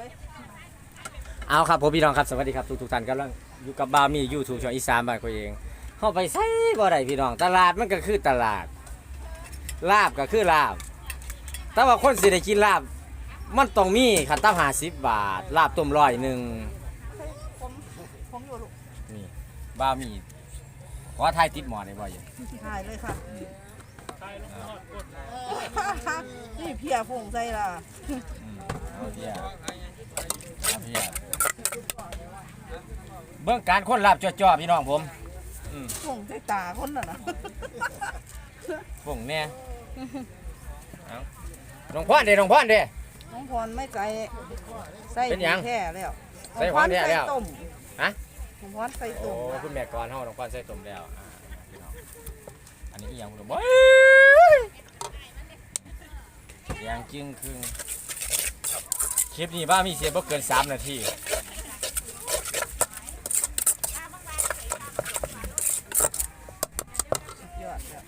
เลยเอาครับผมพี่น้องครับสวัสดีครับทุกทุกๆท่านกำลังอยู่กับบามียูทูบช่องอีสานบ้านตัวเองเข้าไปใส่บ่ได้พี่น้องตลาดมันก็คือตลาด ลาบก็คือลาบ แต่ว่าคนสิได้กินลาบ มันต้องมีขันตั้งหาสิบบาท ลาบต้มร้อยหนึ่งผมผมอยู่ลูกนี่บามีขอทายติดหมอได้บ่อยู่ถ่ายเลยค่ะนี่เพียผงใจล่ะอืมเอาเพียเอา เพียเบื้องการคนลาบจ่อๆพี่น้องผมผงใจตาคนน่ะนะฝงเนี่ยเอาหลวงพ่อเด้หลวงพ่อเด้น้องพรไม่ใจใส่เป็นหยังแท้แล้วใส่ของแท้แล้วน้องพรใส่ต้มฮะน้องพรใส่โอ้ต้มคุณแม่ก่อนเฮาหลวงพ่อใส่ต้มแล้วอ่าพี่น้องอันนี้อีหยังบ่บ่ยางจึงครึ่ง คลิปนี้บ้ามีเสียบ่เกิน3นาทียอดแล้ว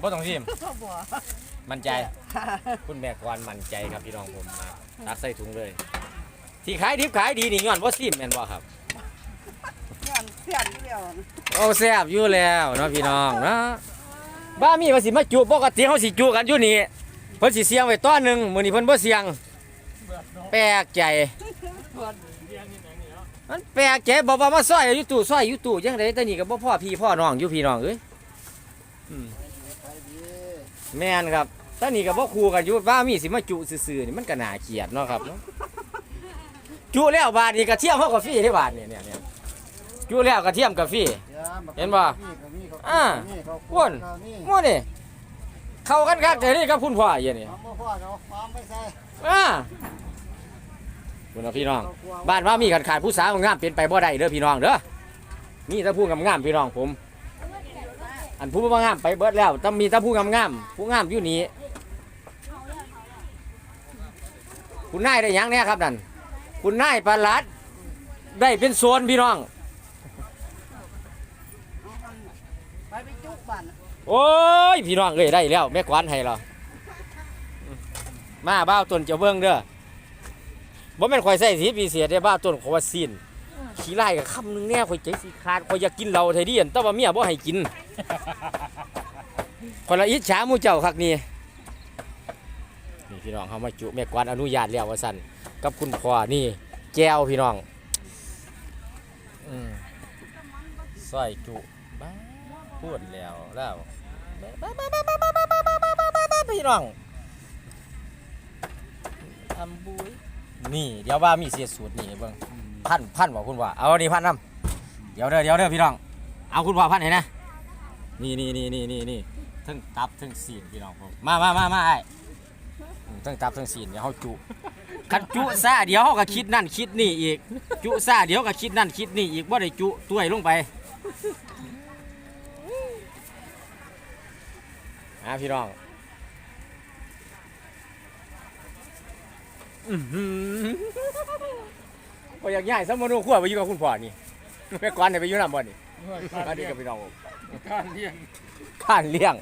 บ่ต้องชิมพ่อบัวมั่นใจ คุณแม่ก่อนมั่นใจครับพี่น้องผมมาตักใส่ถุงเลย ที่ขายดิบขายดีนี่ย้อนบ่ซิมแม่นบ่ครับเพื่อนเพื่อนเดียวนะโอ้แซ่บอยู่แล้วเนาะพี่น้องเนาะบ้ามีว่าสิมาจุปกติเขาสิจุกันอยู่นี่เพิ่นสิเสียงไว้ต้อนหนึงมื้อนี้เพิ่นบ่เสียง แปลกใจ มันแปลกใจบอกว่ามาซอยอยู่ตู้ซอยอยู่ตู้จังไดแต่นี่ก็บ่พ่อพี่พ่อน้องอยู่พี่น้องเอ้ยอืมแม่นครับแตอนนี้ก็บ่คู่กันอยู่ว่ามีสิมาจุซื่อๆนี่มันก็น่าเกลียดเนาะครับเนาะจุแล้วบาดนี้กระเทียมเฮาก็ฟรีได้บาดนี่เนี่ยเนี่ยจุแล้วกระเทียมก็ฟรีเห็นบ่อ่าอ้วนหมู่นี่เข้ากันคักแต่นี่กับคุณพ่อเย็นนี่พ่อพ่อเราความไม่ใช่อ่า คุณพี่น้อง บ้านว่ามีกันขาดผู้สาวงามเป็นไปบ่ได้เด้อพี่น้องเด้อมีแต่ผู้งามพี่น้องผม อันผู้บ่งามไปเบิดแล้วต้องมีแต่ผู้งามผู้งามอยู่นี่คุณนายได้ยังแน่ครับนั่นคุณนายประหลัดได้เป็นโซนพี่น้องไปไปจุกบ้านโอ้ยพี่น้องเอ้ยได้แล้วแม่กวานให้เรามาบ้าวตนเจ้าเบิ้งเด้อ บ่แม่นข่อยใส่สีปีเสียได้บ้าวต้นข่อยว่าซีนขี้ไล่กับคำหนึงแน่ข่อยใจสิขาดข่อยอยากกินเหล้าไทยเดียนแต่ว่าเมียบ่ให้กินข่อยละอิจฉาหมู่เจ้าคักนี่นี่พี่น้องเฮามาจุแม่กวานอนุญาตแล้วว่าซั่นกับคุณพ่อนี่แก้วพี่น้องอืมซอยจุบ้าพูดแล้วแล้วพี่น้องทำบุย นี่เดี๋ยวว่ามีเสียสูตรนี่เบิ่งพันพันบอกคุณว่าเอานี่พันนำเดี๋ยวเด้อเดี๋ยวเด้อพี่น้อง เอาคุณว่าพันให้นะนี่นี่นี่นี่นี่นี่ทั้งตับทั้งสีนพี่น้องผมมามามามาไอ้อืมทั้งตับทั้งสีนเดี๋ยวเขาจุคันจุซาเดี๋ยวเขาก็คิดนั่นคิดนี่อีก จุซาเดี๋ยวก็คิดนั่นคิดนี่อีกว่าได้จุตัวยลงไปอะพี่น้อง อื้อหือก็อยากย้ายสมโนครัวไปอยู่กับคุณพ่อนี่แม่กวานเนี่ยไปอยู่น้ำบ่นี่มาดีกับพี่น้องผมการเลี้ยงข้านเลี้ยง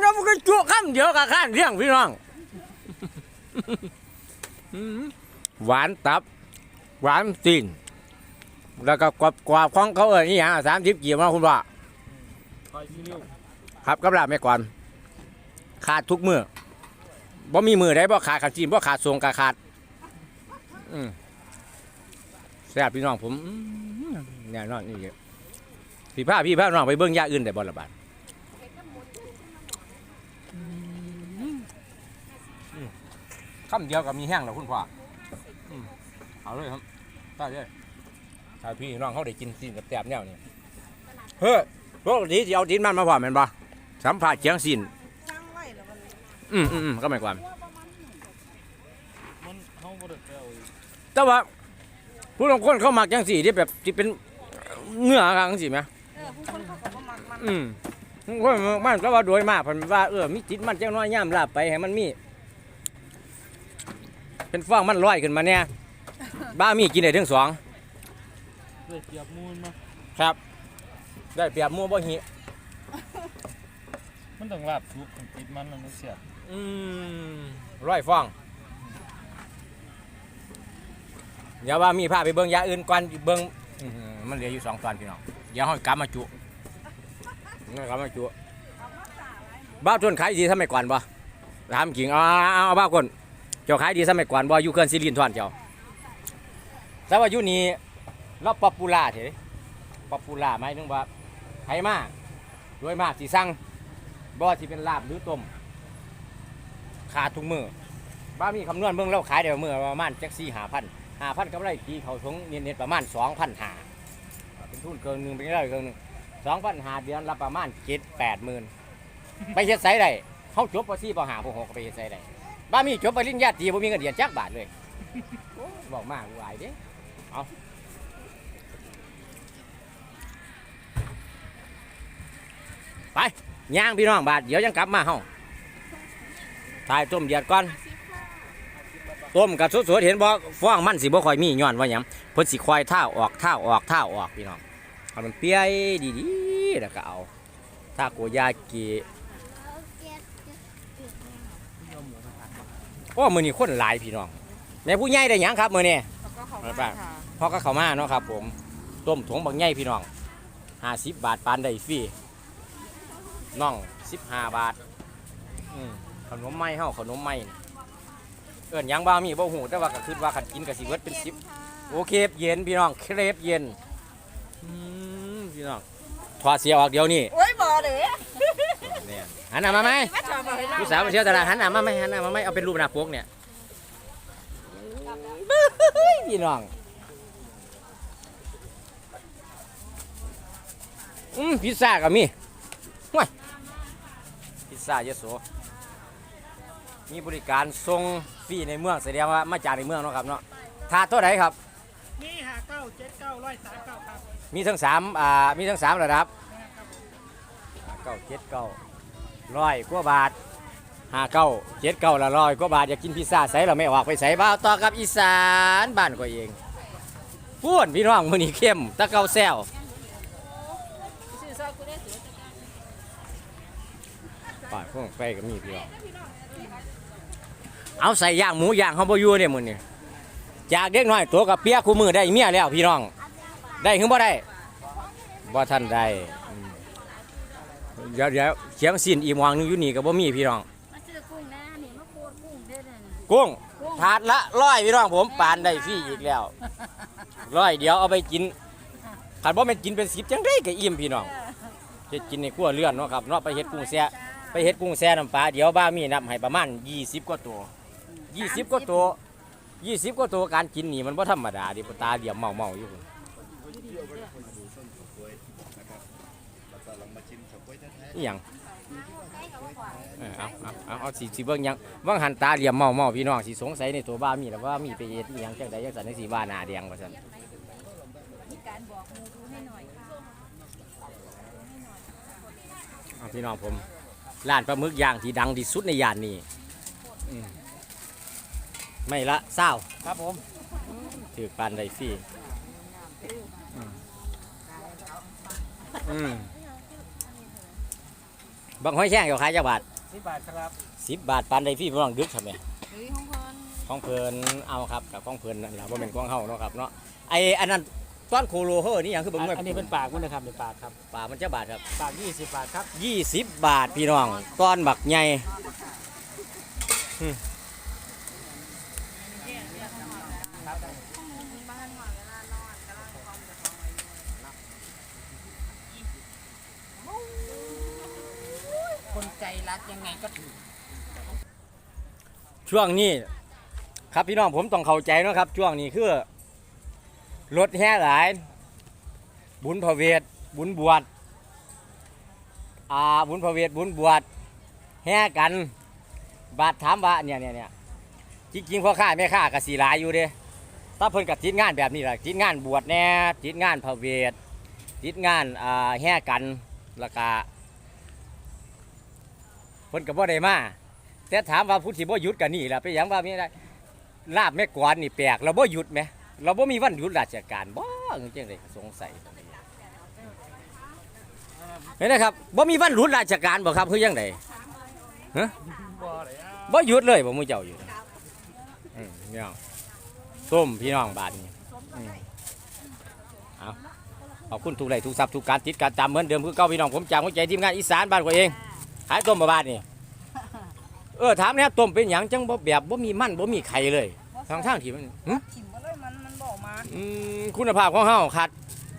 เรามันก็จุข้ามเดียวกับข้านเลี้ยงพี่น้องอื้อหือหวานตับ หวานตีนแล้วก็กรอบกรอบของเขาเอ่ยนี่อย่างสามสิบกี่มาคุณพ่อคอยที่เลี้ยวครับกับลาบแม่กวานขาดทุกมือ บ่มีมือได้บ่ขาดขาดจีนบ่ขาดทรงกาขาดแซ่บพี่น้องผมอื้อแน่นอนนี่เด้อพี่พาพี่พาน้องไปเบิ่งยาอื่นได้บ่ละบาดคำเดียวกับมีแห้งแล้วคุณพ่อเอาเลยครับได้เลยถ้าพี่น้องเขาได้กินซีนกับแซ่บแนวนี้เฮ้ยปกติสิเอาดินมันมาพร้อมแม่นบ่สัมผัสเจียงซีน สร้างไว้แล้วมัน อืมอืมอืมก็หมายความ มันเขาบ่ได้ไปเอาอีกแต่ว่าผู้ลางคนเข้ามักจังสี่ที่แบบที่เป็นเนื้อครั้งสิไหมเออผู้คนเขาก็บ่มักมันอืมคนมันก็ว่าโดยมากเพันว่าเออมีจิตมันจังน้อยย่ามลาบไปให้มันมี เป็นฟองมันลอยขึ้นมาเนี่ยบ้ามีกินได้ถึงสองด้วยเกียบมูลมาครับ ได้เปรียบหมัวบ่หิ มันต้องลาบสุกติดมันแล้วมันเสียบ อืมร้อยฟองเดี๋ยวว่ามีผ้าไปเบิ่งยาอื่นก่อนเบิ่งอื้อหือมันเหลืออยู่สองตอนพี่น้องเดี๋ยวเฮากลับมาจุนี่กลับมาจุบ้าวต้นขายดีสมัยก่อนบ่ถามจริงเอาเอาเอาบ้าวก่อนเจ้าขายดีสมัยก่อนบ่อยู่เขื่อนซิลินทอนเจ้าแต่ว่าอยู่นี่เราป๊อปปูล่าเถอะป๊อปปูล่าไหมายถึงว่าไผมาโดยมากสิสั่งบ่ว่าสิเป็นลาบหรือต้ม ขาดทุกมือบ้ามีคำนวณเบิ่งเราขายเดี๋ยวมือประมาณจักสี่หาพันหาพันกำไรตีเขาทงเน็ตๆประมาณสองพันหาเป็นทุนเกินหนึ่งเป็นไรเกินหนึ่งสองพันหาเดือนละประมาณเจ็ดแปดหมื่นไปเฮ็ดไสได้เขาจบปสี่ปหาปหกไปเฮ็ดไสได้บ้ามีจบปริญญาตรีบ่มีเงินเดือนจักบาทเลยโอ้ยบอกมากวายเด้เอาไปย่างพี่น้องบาทเดี๋ยวยังกลับมาเฮา ตายต้มเดือดก่อนต้มกับสดๆเห็นบ่ฟองมันสิบ่ค่อยมีย้อนว่าหยังเพิ่นสิควายท่าออกท่าออกท่าออกพี่น้องเอามันเปียดีๆแล้วก็เอาทาโกยากิโอ้มื้อนี้คนหลายพี่น้องแม่ผู้ใหญ่ได้หยังครับมื้อนี้แล้วก็เขาไปมาป่ะค่ะพ่อก็เข้ามาเนาะครับ ผมต้มถุงบักใหญ่พี่น้อง50บาทปานได้ฟรีน้อง15บาท อืม ขนมไม้เฮาขนมไม้นี่เอิ้นหยังบ่มีบ่ฮู้แต่ว่าก็คิดว่าคันกินก็สิเบิดเป็น10โอเคเย็นพี่น้องเครปเย็นอืมพี่น้องถอดเสียออกเดี๋ยวนี้โอ้ยบ่เด้เนี่ยหันหน้ามาไหมมาชอบบ่ให้เราพี่สาวมาเที่ยวตลาดหันหน้ามาไหมหันหน้ามาไหมเอาเป็นรูปหน้าปกเนี่ยเฮ้ยพี่น้องอืมพิซซ่าก็มีว้ายพิซซ่าเยอะโส มีบริการส่งฟรีในเมืองแสดงว่ามาจากในเมืองเนาะครับเนาะถาดเท่าไหร่ครับ นี่หาเก้าเจ็ดเก้าร้อยสามเก้าครับมีทั้งสามอ่ามีทั้งสามระดับเก้าเจ็ดเก้าร้อยกว่าบาทห้าเก้าเจ็ดเก้าละร้อยกว่าบาทอยากกินพิซซ่าใส่เราไม่ออกไปใส่บ้าวต่อกับอีสานบ้านก็เองพูดพี่น้องมือนี้เข้มตะเกาแซวป่าดพวกไปก็มีพี่น้อง เอาใส่ย่างหมูย่างเขาบ่อยู่เนี่ยมือนี้จากเด็กน้อยตัวกับเปียกคู่มือได้เมียแล้วพี่น้อง ได้หรือบ่ได้บ่ทันได้อืมเดี๋ยวเดี๋ยวเสียงสินอีหมองหนึงอยู่นี่ก็บ่มีพี่น้องมาซื้อกุ้งนะนี่มาโคตรกุ้งเด้อเด้อนี่กุ้งถาดละร้อยพี่น้องผมปานได้ฟรีอีกแล้วร้อยเดี๋ยวเอาไปกินคันบ่แม่นกินเป็นสิบจังได้ก็อิ่มพี่น้องเฮ็ดกินในครัวเรือนเนาะครับเนาะไปเฮ็ดกุ้งแซ่ไปเฮ็ดกุ้งแซ่น้ำปลาเดี๋ยวบ้ามีนับให้ประมาณ20กว่าตัว 20กว่าตัว20กว่าตัวการกินนี่มันบ่ธรรมดาดิตาเหลี่ยมเมาๆอยู่พุ่นอีหยังเอาเอาเอาเอาสิสิเบิ่งยังเบิ่งหันตาเหลี่ยมเมาเมาพี่น้องสิสงสัยในตัวบ้ามีแล้วว่ามีไปเฮ็ดยังจังใดจังซั่นจังสิว่าหนาแดงว่าซั่นพี่น้องผมร้านปลาหมึกย่างที่ดังที่สุดในย่านนี้อื ไม่ละเศร้าครับผมถือปานไดฟรีอืมอืมบังห้อยแช่งอยู่ขายจักบาทสิบบาทครับสิบบาทปานไดฟรีพี่น้องดึกทำไมเฮ้ยของเพิ่นของเพิ่นเอาครับกับของเพิ่นนั่นแหละว่าเป็นของเฮาเนาะครับเนาะไออันนั้นต้อนโคโลเฮอนี่หยังคือเบิ่งไม่อันนี้เป็นปากมันนะครับเป็นปากครับป่ามันจะบาทครับปากยี่สิบบาทครับ 20 บาทพี่น้องต้อนบักใหญ่ อืมคนใจรักยังไงก็ถูกช่วงนี้ ครับพี่น้องผมต้องเข้าใจนะครับ ช่วงนี้คือรถแห่หลาย บุญพระเวทบุญบวชอ่าบุญพระเวทบุญบวชแห่กัน บาทถามว่าเนี่ยเนี่ยเนี่ยจริงๆพ่อค้าแม่ค้าก็สีหลายอยู่เด้ ถ้าเพิ่นกับจิตงานแบบนี้แหละจิตงานบวชแน่จิตงานพระเวทจิตงานอ่าแห่กันแล้วก็เพิ่นก็บ่ได้มาแต่ถามว่าผู้ที่บ่หยุดกันนี่ล่ะเป็นหยังว่ามีได้ลาบแม่กวนนี่แปลกเราบ่หยุดไหมเราบ่มีวันหยุดราชการบ่จังได๋สงสัยเห็นนะครับบ่มีวันหยุดราชการบ่ครับคือจังไดบ่ยอะบ่หยุดเลยบ่มูเจ้าอยู่อืมพี่น้อ งต้มพี่น้องบาดนี้อืมเอาขอบคุณทุกไลค์ทุกซับทุกการติดการตามเหมือนเดิมคือเก่าพี่น้องผมจากหัวใจทีมงานอีสานบ้านตัวเองขายต้มมาบ้านนี่เออถามเนี่ยต้มเป็นหยังจังบ่แบบบ่มีมันบ่มีไข่เลยทางทางที่มันหึถิ่มมาเลยมันมันบอกมาอืมคุณภาพของเฮาขาด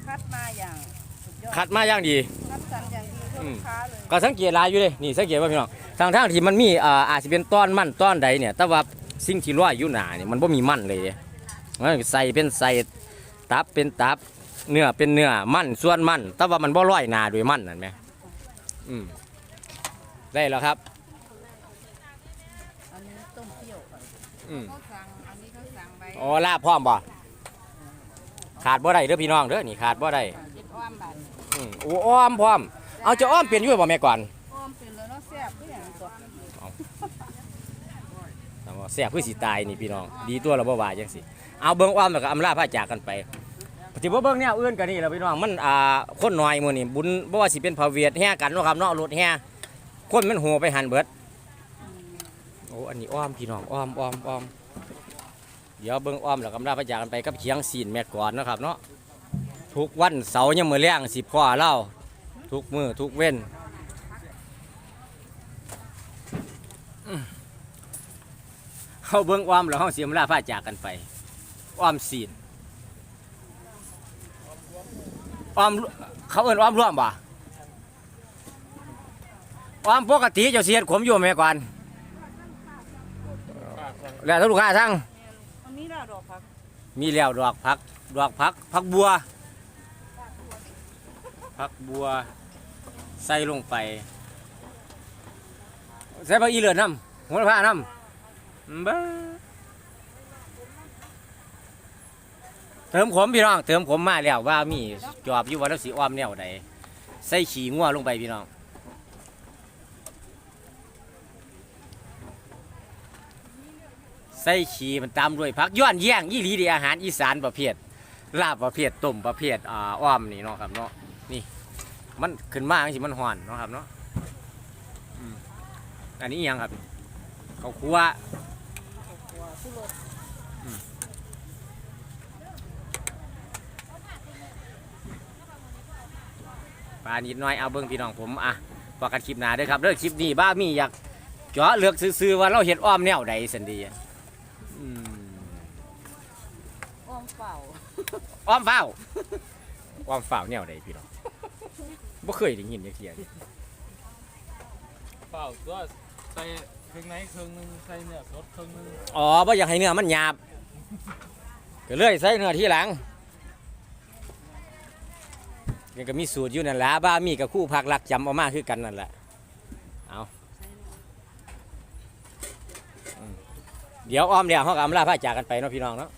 คัดมาอย่างสุดยอดคัดมาอย่างดี คัดสรรอย่างดีเพื่อลูกค้าเลยก็สังเกตหลายอยู่เลยนี่สังเกตว่าพี่น้องทางทางที่มันมีอ่าอาจจะเป็นต้อนมันต้อนใดเนี่ย แต่ว่าสิ่งที่ร้อยอยู่หนาเนี่ยมันบ่มีมันเลยเด้มัน ใส่เป็นใส่ตับเป็นตับ เนื้อเป็นเนื้อมันส่วนมันแต่ว่ามันบ่ร้อยหนาด้วยมันนั่นไหมอืมได้แล้วครับอันนี้ต้มเปรี้ยวค่ะอืมเขาสั่งอันนี้เขาสั่งไว้อ๋อลาบพร้อมบ่ขาดบ่ได้เด้อพี่น้องเด้อนี่ขาดบ่ได้เจ็ดอ้อมบาทอืมโอ้อ้อมพร้อม เอาจะอ้อมเปลี่ยนอยู่บ่แม่ก่อนอ้อมเป็นแล้วเนาะแซ่บก็อย่างตัวแต่ว่าแซ่บคือสิตายนี่พี่น้อง ดีตัวเราบ่ว่าจังสิ เอาเบิ่งอ้อมแล้วก็อำลาพาจากกันไปปฏิบ่เบิ่งแนวอื่นกันนี่แหละพี่น้องมันอ่าคนน้อยมื้อนี้บุญบ่ว่าสิเป็นพระเวทแห่กันเนาะครับเนาะรถแห่คนมันโหไปหันเบิดโอ้อันนี้อ้อมพี่น้องอ้อมอ้อมอ้อมเดี๋ยวเบิ่งอ้อมแล้วก็อำลาพาจากกันไปกับเคียงศีลแม่ก่อนเนาะครับเนาะทุกวันเสาร์ยามมื้อแลงสิพ่อเล่าทุกมือทุกเว้นเขาเบิ้งอ้อมแล้วเขาเสียมลาพาจากกันไป อ้อมศีลอ้อมเขาเอิ้นอ้อมร่วมบ่อ้อมปกติเจ้าเสียดขมอยู่แม่ก่อนแล้วถ้าลูกค้าทั้งอันนี้เราดอกผักมีแล้วดอกพักดอกพักพักบัวพักบัว ใส่ลงไป ใส่ผักอีเหลือน้ำหัวผ้าน้ำบ้า เติมขมพี่น้อง เติมขมมาแล้วว่ามีจอบอยู่ว่าเราสีอ้อมแนวใดใส่ขี้งัวลงไปพี่น้องใส่ขี้มันตามด้วยผักย้อนแย่งยี่หลีดีอาหารอีสานประเภทลาบประเภทต้มประเภทอ่าอ้อมนี่เนาะครับเนาะนี่ มันขึ้นมาจังสิมันห่อนเนาะครับเนาะอันนี้ยังครับข้าวคั่วอืมปลานิดหน้อยเอาเบิ้งพี่น้องผมอะพอกันคลิปหน้าเด้อครับเด้อคลิปนี้บ้ามีอยากเจาะเลือกซื้อๆว่าเราเห็ดอ้อมแนวใดสันดีอะอืมอ้อมเปล่าอ้อมเฝ้าวอ้อมเฝ้าวแนวใดพี่น้องบ่เคยได้ยินจักเทียเปล่าตัวใส่เครื่องในเครื่องหนึงใส่เนื้อสดเครื่องหนึงอ๋อบ่อยากให้เนื้อมันหยาบก็เลยใส่เนื้อที่หลัง นี่ก็มีสูตรอยู่นั่นแหละบ้ามีกับคู่พักรักจำเอามาคือกันนั่นแหละเอาเดี๋ยวอ้อมเดี๋ยวเขากำลาพาจากกันไปเนาะพี่น้องเนาะ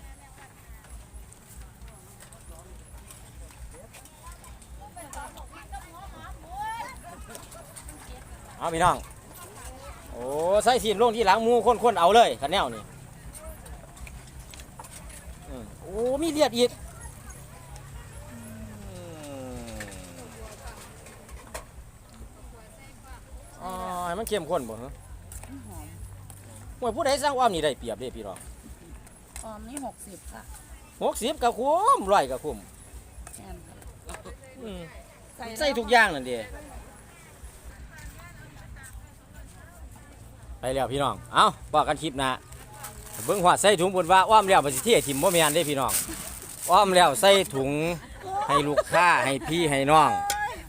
เอาพี่น้อง โอ้ใส่สีมลงที่หลังมูคนคนๆเอาเลยขันแนวนี่โอ้มีเลียดอีกอืมอ๋อให้ มันเข้มข้นบ่ฮะหอมโอ้ยผู้ใดสร้างความนี่ได้เปรียบเด้พี่น้องอ้อมนี่หกสิบค่ะหกสิบกับคุ้มร้อยกับคุ้มแม่นค่ะอืมใส่ใส่ทุกอย่างนั่นเดีไปแล้วพี่น้อง เอาบอกกันคลิปหนะเบิ้งหัวใส่ถุงบนว่าอ้อมแล้วภาษีเที่ยทิมบ่แม่นเด้พี่น้องอ้อมแล้วใส่ถุงให้ลูกค้าให้พี่ให้น้อง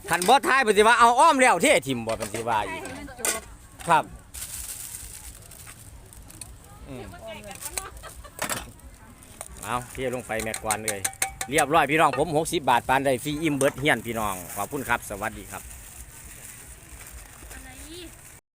ทันบ่ทายปฏิว่าเอาอ้อมแล้วเที่ยทิมบ่เป็นสิว่าอีก ครับอืมเอาเที่ยลงไปแม่กวานเลย เรียบร้อยพี่น้องผม 60 บาทปานได้ฟรีอิ่มเบิร์ดเฮียนพี่น้อง ขอบคุณครับ สวัสดีครับ